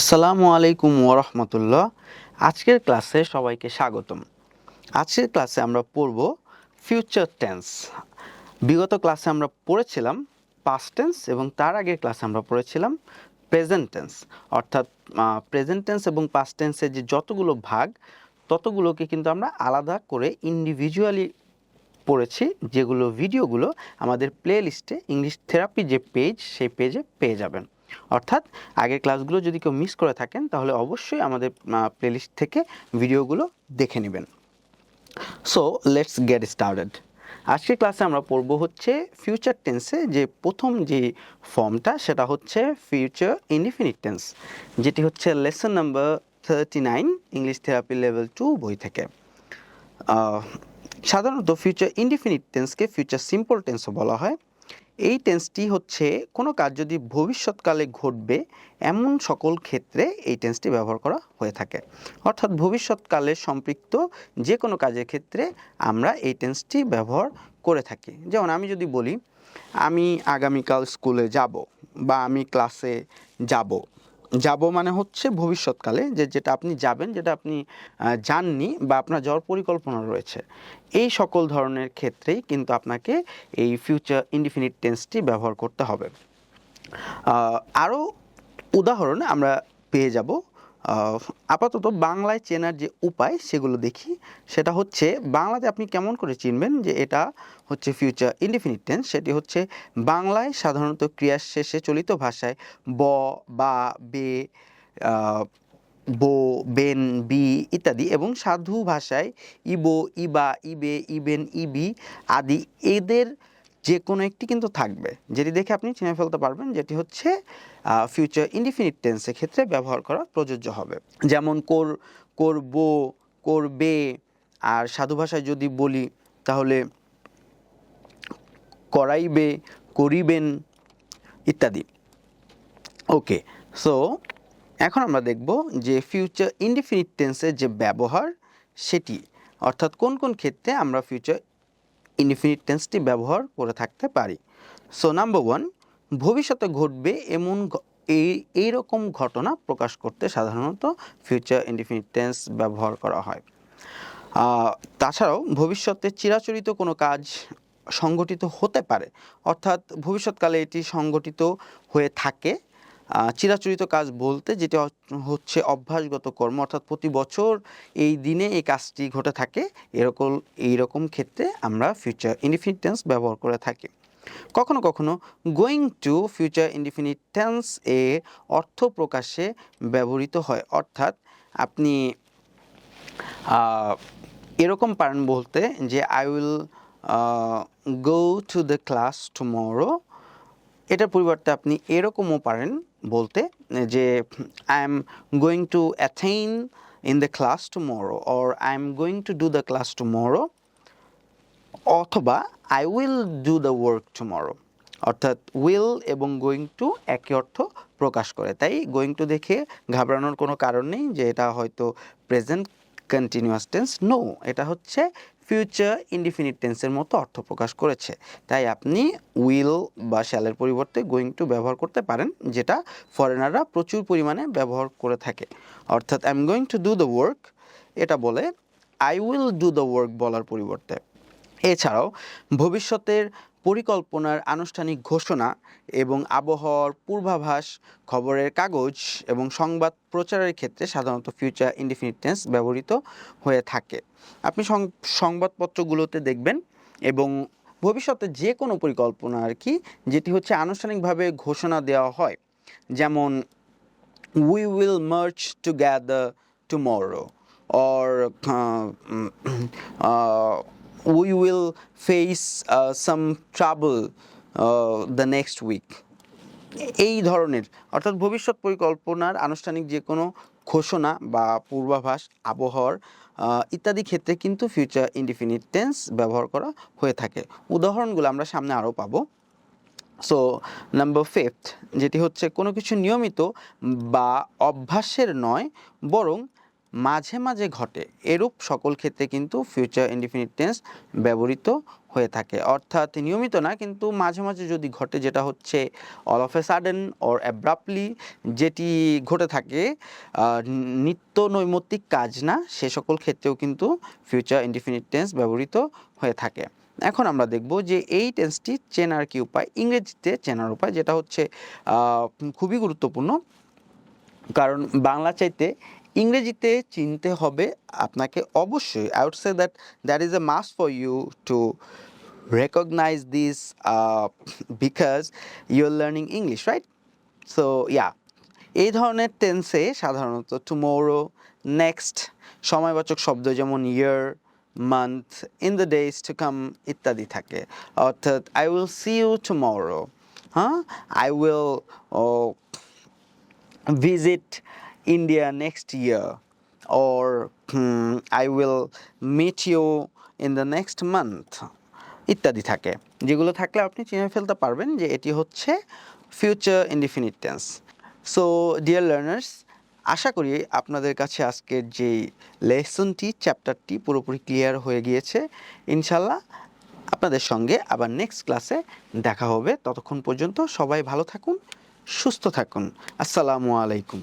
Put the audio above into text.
আসসালামু আলাইকুম ওরহমতুল্লাহ আজকের ক্লাসে সবাইকে স্বাগতম। আজকের ক্লাসে আমরা পড়ব ফিউচার টেন্স বিগত ক্লাসে আমরা পড়েছিলাম পাস্ট টেন্স এবং তার আগের ক্লাসে আমরা পড়েছিলাম প্রেজেন্ট টেন্স অর্থাৎ প্রেজেন্ট টেন্স এবং পাস্ট টেন্সের যে যতগুলো ভাগ, ততগুলোকে কিন্তু আমরা আলাদা করে ইন্ডিভিজুয়ালি পড়েছি, যেগুলো ভিডিওগুলো আমাদের প্লে লিস্টে ইংলিশ থেরাপি যে পেজ সেই পেজে পেয়ে যাবেন। অর্থাৎ আগের ক্লাসগুলো যদি কেউ মিস করে থাকেন, তাহলে অবশ্যই আমাদের প্লেলিস্ট থেকে ভিডিওগুলো দেখে নেবেন। সো লেটস গেট স্টার্টেড আজকের ক্লাসে আমরা পড়ব হচ্ছে ফিউচার টেন্সে যে প্রথম যে ফর্মটা সেটা হচ্ছে ফিউচার ইনডিফিনিট টেন্স যেটি হচ্ছে lesson number thirty nine English therapy level two বই থেকে। সাধারণত ফিউচার ইনডিফিনিট টেন্সকে ফিউচার সিম্পল টেন্সও বলা হয়। এই টেন্সটি হচ্ছে কোনো কাজ যদি ভবিষ্যৎকালে ঘটবে, এমন সকল ক্ষেত্রে এই টেন্সটি ব্যবহার করা হয়ে থাকে। অর্থাৎ ভবিষ্যৎকালে সম্পৃক্ত যে কোনো কাজের ক্ষেত্রে আমরা এই টেন্সটি ব্যবহার করে থাকি। যেমন আমি যদি বলি, আমি আগামীকাল স্কুলে যাব বা আমি ক্লাসে যাব। যাব মানে হচ্ছে ভবিষ্যৎকালে, যে যেটা আপনি যাবেন, যেটা আপনি যাননি বা আপনার যাওয়ার পরিকল্পনা রয়েছে। এই সকল ধরনের ক্ষেত্রেই কিন্তু আপনাকে এই ফিউচার ইনডিফিনিট টেন্সটি ব্যবহার করতে হবে। আরও উদাহরণ আমরা পেয়ে যাব আপাতত বাংলায় চেনার যে উপায় সেগুলো দেখি। সেটা হচ্ছে, বাংলাতে আপনি কেমন করে চিনবেন যে এটা হচ্ছে ফিউচার ইনডিফিনিট টেন্স সেটি হচ্ছে, বাংলায় সাধারণত ক্রিয়ার শেষে চলিত ভাষায় ব, বা, বে বো, বেন, বি ইত্যাদি এবং সাধু ভাষায় ইবো, ইবা, ইবে, ইবেন, ইবি আদি এদের যে কোনো একটি কিন্তু থাকবে। যেটি দেখে আপনি চিনে ফেলতে পারবেন যেটি হচ্ছে ফিউচার ইনডিফিনিট টেন্সের ক্ষেত্রে ব্যবহার করা প্রযোজ্য হবে। যেমন কর করব করবে আর সাধু ভাষায় যদি বলি, তাহলে করাইবে, করিবেন ইত্যাদি। ওকে, সো এখন আমরা দেখব যে ফিউচার ইনডিফিনিট টেন্সের যে ব্যবহার, সেটি, অর্থাৎ কোন কোন ক্ষেত্রে আমরা ফিউচার ইনডিফিনিট টেন্সটি ব্যবহার করে থাকতে পারি। সো নাম্বার ওয়ান ভবিষ্যতে ঘটবে এমন এই এইরকম ঘটনা প্রকাশ করতে সাধারণত ফিউচার ইনডিফিনিট টেন্স ব্যবহার করা হয়। তাছাড়াও ভবিষ্যতে চিরাচরিত কোনো কাজ সংগঠিত হতে পারে। অর্থাৎ ভবিষ্যৎকালে এটি সংগঠিত হয়ে থাকে। চিরাচরিত কাজ বলতে যেটা হচ্ছে অভ্যাসগত কর্ম। অর্থাৎ প্রতি বছর এই দিনে এই কাজটি ঘটে থাকে। এরকম এইরকম ক্ষেত্রে আমরা ফিউচার ইনডিফিনিট টেন্স ব্যবহার করে থাকি। কখনো কখনো going to future indefinite tense এ অর্থ প্রকাশে ব্যবহৃত হয়। অর্থাৎ আপনি এরকম পারেন বলতে যে I will go to the class tomorrow এটার পরিবর্তে আপনি এরকমও পারেন বলতে যে I am going to attend in the class tomorrow or I am going to do the class tomorrow অথবা I will do the work tomorrow অর্থাৎ will এবং গোয়িং টু একই অর্থ প্রকাশ করে। তাই গোয়িং টু দেখে ঘাবড়ানোর কোনো কারণ নেই যে, এটা হয়তো প্রেজেন্ট কন্টিনিউয়াস টেন্স নো এটা হচ্ছে ফিউচার ইনডিফিনিট টেন্সের মতো অর্থ প্রকাশ করেছে। তাই আপনি উইল বা শ্যালের পরিবর্তে গোয়িং টু ব্যবহার করতে পারেন, যেটা ফরেনাররা প্রচুর পরিমাণে ব্যবহার করে থাকে। অর্থাৎ I am going to do the work এটা বলে I will do the work বলার পরিবর্তে। এছাড়াও ভবিষ্যতের পরিকল্পনার আনুষ্ঠানিক ঘোষণা এবং আবহাওয়ার পূর্বাভাস খবরের কাগজ এবং সংবাদ প্রচারের ক্ষেত্রে সাধারণত ফিউচার ইনডিফিনিট টেন্স ব্যবহৃত হয়ে থাকে। আপনি সংবাদপত্রগুলোতে দেখবেন এবং ভবিষ্যতে যে কোনো পরিকল্পনা আর কি যেটি হচ্ছে আনুষ্ঠানিকভাবে ঘোষণা দেওয়া হয়। যেমন we will march uh, mm, uh, we will face uh, some trouble uh, the next week. এই ধরনের অর্থাৎ ভবিষ্যৎ পরিকল্পনার আনুষ্ঠানিক যে কোনো ঘোষণা বা পূর্বাভাস আবহাওয়ার ইত্যাদি ক্ষেত্রে কিন্তু ফিউচার ইনডিফিনিট টেন্স ব্যবহার করা হয়ে থাকে। উদাহরণগুলো আমরা সামনে আরও পাবো। সো নাম্বার ফিফথ যেটি হচ্ছে কোনো কিছু নিয়মিত বা অভ্যাসের নয় বরং মাঝে মাঝে ঘটে। এরূপ সকল ক্ষেত্রে কিন্তু ফিউচার ইনডিফিনিট টেন্স ব্যবহৃত হয়ে থাকে। অর্থাৎ নিয়মিত না, কিন্তু মাঝে মাঝে যদি ঘটে, যেটা হচ্ছে all of a sudden or abruptly যেটি ঘটে থাকে নিত্য নৈমিত্তিক কাজ না, সে সকল ক্ষেত্রেও কিন্তু ফিউচার ইনডিফিনিট টেন্স ব্যবহৃত হয়ে থাকে। এখন আমরা দেখব যে এই টেন্সটি চেনার কি উপায়? ইংরেজিতে চেনার উপায়, যেটা হচ্ছে খুবই গুরুত্বপূর্ণ। কারণ বাংলা চাইতে ইংরেজিতে চিনতে হবে আপনাকে অবশ্যই I would say that that is a must for you to recognise this because you are learning English right so yeah এই ধরনের টেন্সে সাধারণত টুমোরো নেক্সট সময়বাচক শব্দ যেমন year month in the days to come ইত্যাদি থাকে। অর্থাৎ I will see you tomorrow হ্যাঁ I will visit India next year, or hmm, I will meet you in the next month. ইত্যাদি থাকে। যেগুলো থাকলে আপনি চিনে ফেলতে পারবেন যে এটি হচ্ছে future indefinite tense so dear learners আশা করি আপনাদের কাছে আজকের যে লেসনটি চ্যাপ্টারটি পুরোপুরি ক্লিয়ার হয়ে গিয়েছে। ইনশাল্লাহ আপনাদের সঙ্গে আবার নেক্সট ক্লাসে দেখা হবে। ততক্ষণ পর্যন্ত সবাই ভালো থাকুন সুস্থ থাকুন। আসসালামু আলাইকুম।